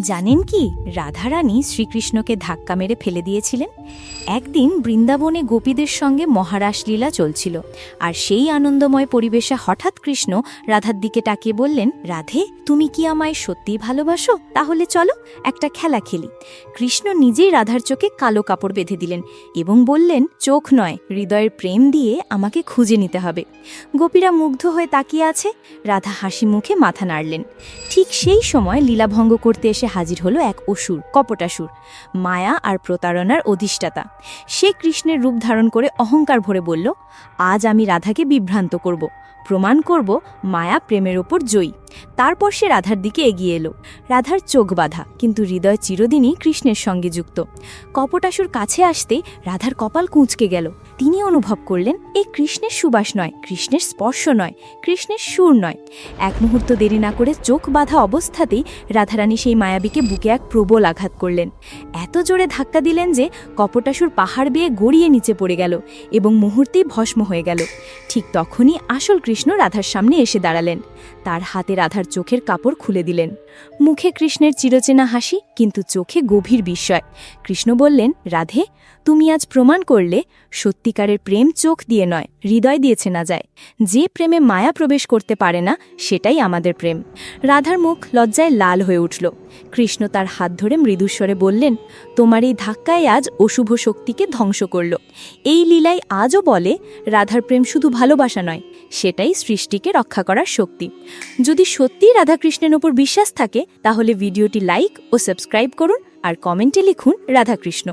জানেন কি, রাধারানী শ্রীকৃষ্ণকে ধাক্কা মেরে ফেলে দিয়েছিলেন। একদিন বৃন্দাবনে গোপীদের সঙ্গে মহারাস লীলা চলছিল, আর সেই আনন্দময় পরিবেশে হঠাৎ কৃষ্ণ রাধার দিকে তাকিয়ে বললেন, রাধে, তুমি কি আমায় সত্যিই ভালোবাসো? তাহলে চলো, একটা খেলা খেলি। কৃষ্ণ নিজেই রাধার চোখে কালো কাপড় বেঁধে দিলেন এবং বললেন, চোখ নয়, হৃদয়ের প্রেম দিয়ে আমাকে খুঁজে নিতে হবে। গোপীরা মুগ্ধ হয়ে তাকিয়ে আছে, রাধা হাসি মুখে মাথা নাড়লেন। ঠিক সেই সময় লীলাভঙ্গ করতে এসে হাজির হলো এক অসুর, কপটাসুর, মায়া আর প্রতারণার অধিষ্ঠাতা। সে কৃষ্ণের রূপ ধারণ করে অহংকার ভরে বলল, আজ আমি রাধাকে বিভ্রান্ত করব। প্রমাণ করব, মায়া প্রেমের ওপর জয়ী। তারপর সে রাধার দিকে এগিয়ে এলো। রাধার চোখ বাঁধা, কিন্তু হৃদয় চিরদিনই কৃষ্ণের সঙ্গে যুক্ত। কপটাসুর কাছে আসতে রাধার কপাল কুঁচকে গেল। তিনি অনুভব করলেন এই কৃষ্ণের সুবাস নয়, কৃষ্ণের স্পর্শ নয়, কৃষ্ণের সুর নয়। এক মুহূর্ত দেরি না করে চোখ বাঁধা অবস্থাতেই রাধারানী সেই মায়াবীকে বুকে এক প্রবল আঘাত করলেন। এত জোরে ধাক্কা দিলেন যে কপটাসুর পাহাড় বেয়ে গড়িয়ে নিচে পড়ে গেল এবং মুহূর্তেই ভস্ম হয়ে গেল। ঠিক তখনই আসল কৃষ্ণ রাধার সামনে এসে দাঁড়ালেন। তার হাতে রাধার চোখের কাপড় খুলে দিলেন। মুখে কৃষ্ণের চিরচেনা হাসি, কিন্তু চোখে গভীর বিস্ময়। কৃষ্ণ বললেন, রাধে, তুমি আজ প্রমাণ করলে, সত্যিকারের প্রেম চোখ দিয়ে নয়, হৃদয় দিয়েছে না যায়। যে প্রেমে মায়া প্রবেশ করতে পারে না, সেটাই আমাদের প্রেম। রাধার মুখ লজ্জায় লাল হয়ে উঠল। কৃষ্ণ তার হাত ধরে মৃদুস্বরে বললেন, তোমার এই ধাক্কায় আজ অশুভ শক্তিকে ধ্বংস করল। এই লীলাই আজও বলে, রাধার প্রেম শুধু ভালোবাসা নয়, সেটাই সৃষ্টিকে রক্ষা করার শক্তি। যদি সত্যিই রাধাকৃষ্ণের ওপর বিশ্বাস থাকে, তাহলে ভিডিওটি লাইক ও সাবস্ক্রাইব করুন আর কমেন্টে লিখুন রাধাকৃষ্ণ।